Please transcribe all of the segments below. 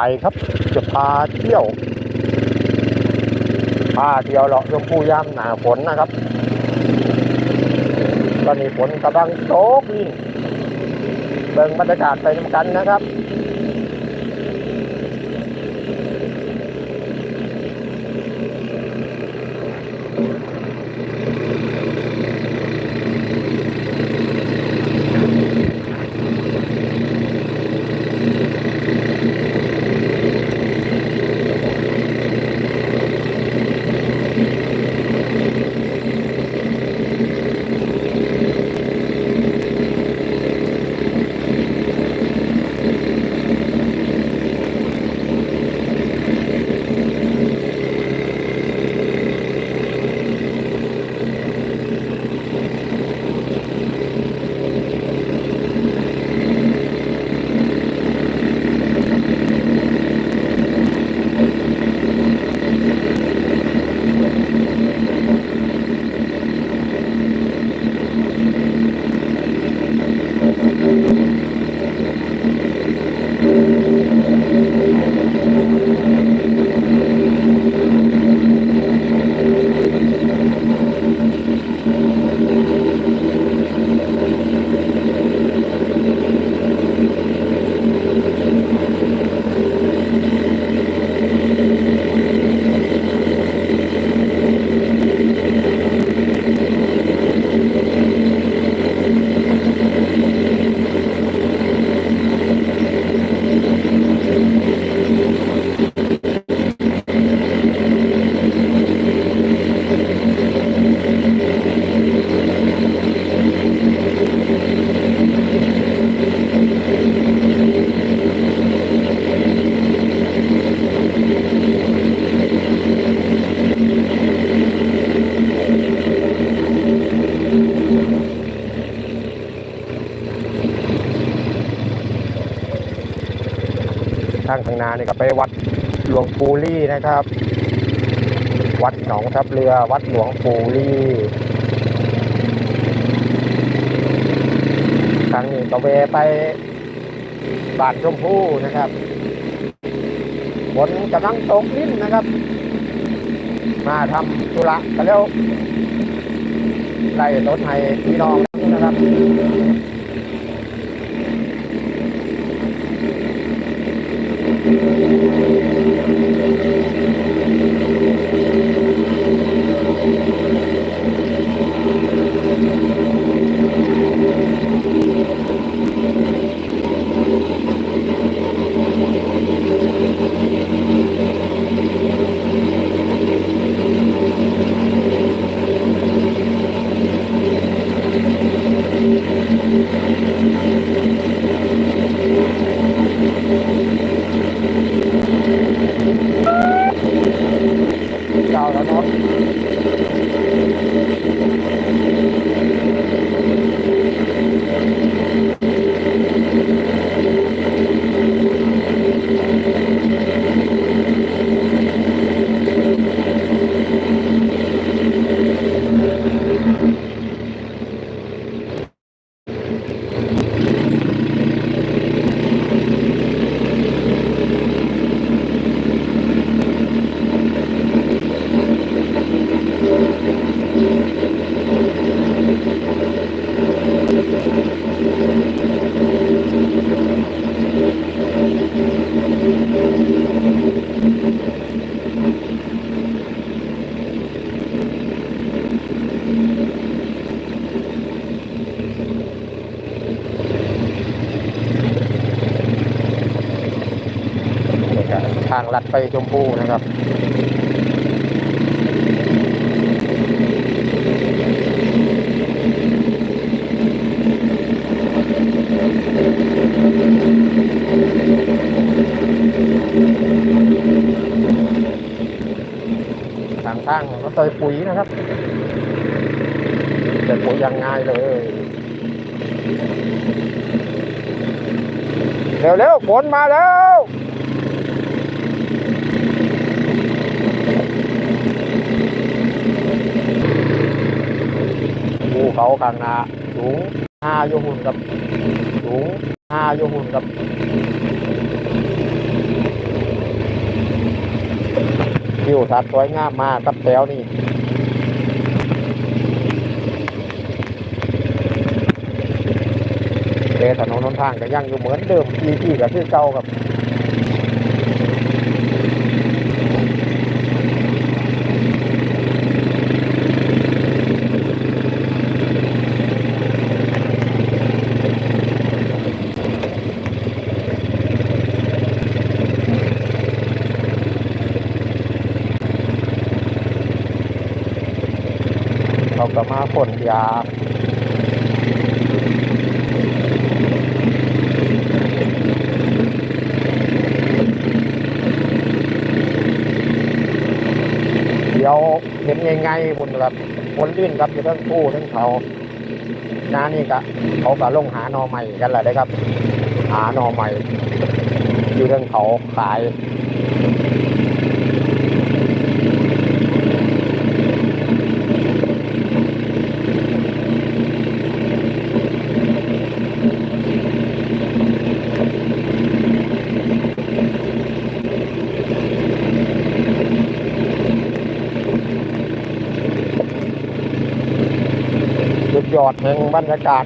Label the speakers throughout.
Speaker 1: ไปครับ จะพาเที่ยวพาเที่ยวเลาะชมพูยามหนาฝนนะครับ ตอนนี้ฝนกำลังตกนี่เบิ่งบรรยากาศไปนำกันนะครับ ทางข้างน้านี่ก็ไปวัดหลวงปู่ลี่นะครับ วัดหนองทับเรือ วัดหลวงปู่ลี่ทางนี้ก็เวไปบานชมพู่นะครับฝนกำลังตกลิ้นนะครับ มาทำธุระกันแล้วไล่รถให้พี่น้องนะครับ เจ้างลัดไปชมพูนะครับทางทางก็เตยปุ๋ยนะครับเตยปุ๋ยยังง่ายเลยเร็วๆฝนมาแล้ว ภูเขาข้างหน้าสูงห้าโยหุ่นกับสูงห้าโยหุ่นกับวิวทัดสวยงามมากครับแถวนี่เดถนนนนทางก็ยังอยู่เหมือนเดิมที่ที่กับที่เจ้ากับ นยาเดี๋ยวเห็นยังไงบนแบบบนลื่นครับอยู่ทั้งผู้ทั้งเขาน้านี่ก็เขาก็ลงหาหนอใหม่กันแหละนะครับ หาหนอใหม่อยู่ทั้งเขาขาย ยอดแห่งบรรยากาศ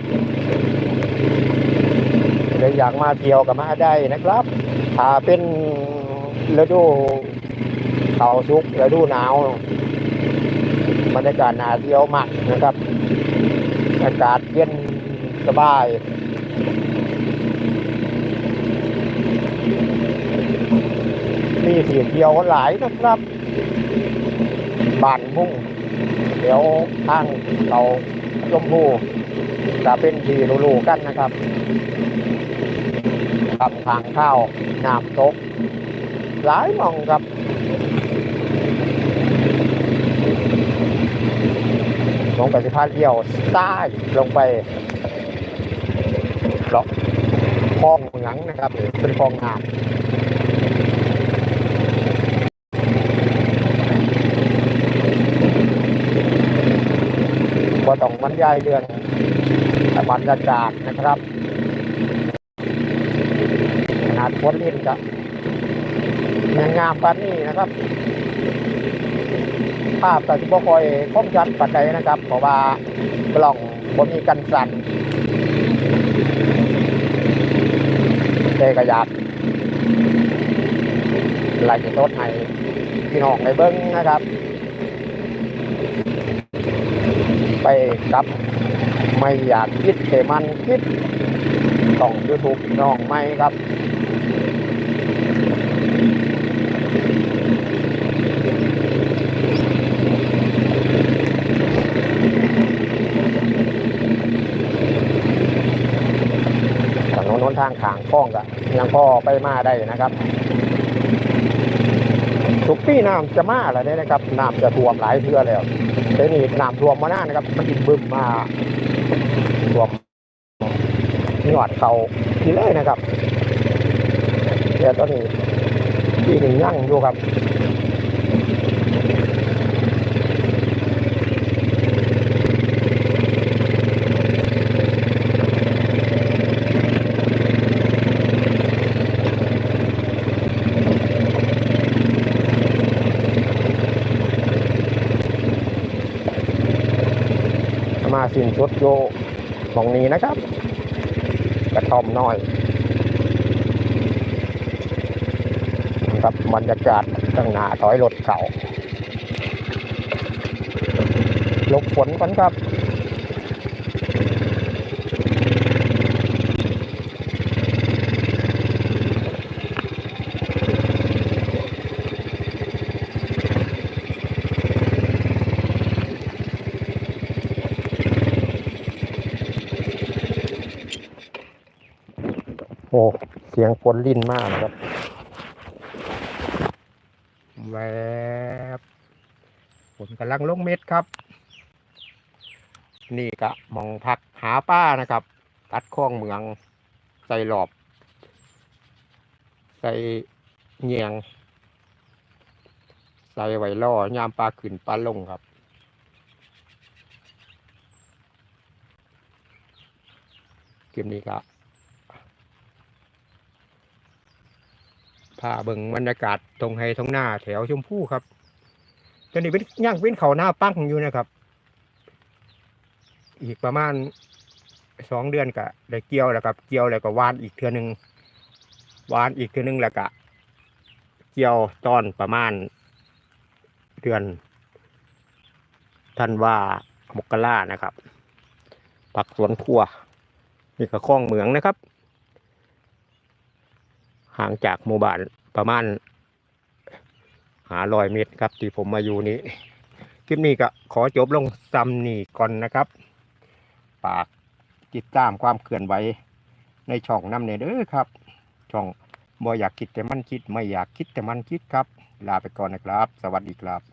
Speaker 1: เลยอยากมาเที่ยวกับมาได้นะครับถ้าเป็นฤดูเขาสุกฤดูหนาวบรรยากาศหนาเที่ยวมากนะครับ อากาศเย็นสบายมีที่เที่ยวหลายนะครับ บานมุ่งเดี๋ยวทางเรา ชมพูจะเป็นทีรูๆกันนะครับกับทางเข้าน้ำตก หลายมองครับลงไปสิพาเดี่ยวใต้ลงไปเลาะคลองหมืองนะครับเป็นคลองน้ำ ต้องบรรยายเรื่องบรรยากาศนะครับขนาดฝนลินจะยังงามปานนี้นะครับ ภาพแต่ที่บ่คอยคมชัดปัจจัยนะครับ เพราะว่ากล้องบ่มีกันสั่นแต่ก็อยากไล่รถให้พี่น้องในเบิ้งนะครับ ไป กับไม่อยากคิดแต่มันคิดต้องยูทูบน้องไม่ครับถนนหนทางขางคล้องก็ยังพ่อไปมาได้นะครับทุกปีน้ำจะมาอะไรเนี่ยนะครับน้ำจะท่วมหลายเทื่อแล้ว ตัวนี้น้ำท่วมมาหน้านะครับ มันอินบึมมาท่วมหยอดเขาที่เลยนะครับแต่ตอนนี้ที่หนึ่งยั่งอยู่ครับ สิ้นสุดโยตรงนี้นะครับ กระท่อมน้อยครับบรรยากาศตั้งหน้าถอยรถเขาลบฝนก่อนครับ โอ้ เสียงฝนลิ่นมากนะครับแวบฝนกำลังลงเม็ดครับ นี่กะมองพักหาป้านะครับ ตัดคลองเมือง ใส่หลอบ ใส่เงียง ใส่ไว้ล่อยามปลาขึ้นปลาลงครับเกมนี้ก็ พาเบิ่งบรรยากาศตรงไฮตรงหน้าแถวชมพู่ครับตอนนี้เป็นย่างเป็นเขาหน้าปั้งอยู่นะครับ อีกประมาณสองเดือนก็ได้เกี่ยวแล้วครับเกี่ยวแล้วก็วานอีกเทือหนึ่งวานอีกเทือหนึ่งแล้วก็เกี่ยวตอนประมาณเดือนธันวามกรานะครับ ผักสวนครัว นี่ก็คลองเหมืองนะครับ ห่างจากหมู่บ้านประมาณหาลอยเมตรครับ ที่ผมมาอยู่นี้คลิปนี้ก็ขอจบลงซ้ำนี่ก่อนนะครับฝากติดตามความเคลื่อนไหวในช่องน้ำเนเด้อครับ ช่องบ่อยากคิดแต่มันคิดไม่อยากคิดแต่มันคิดครับ ลาไปก่อนนะครับ สวัสดีครับ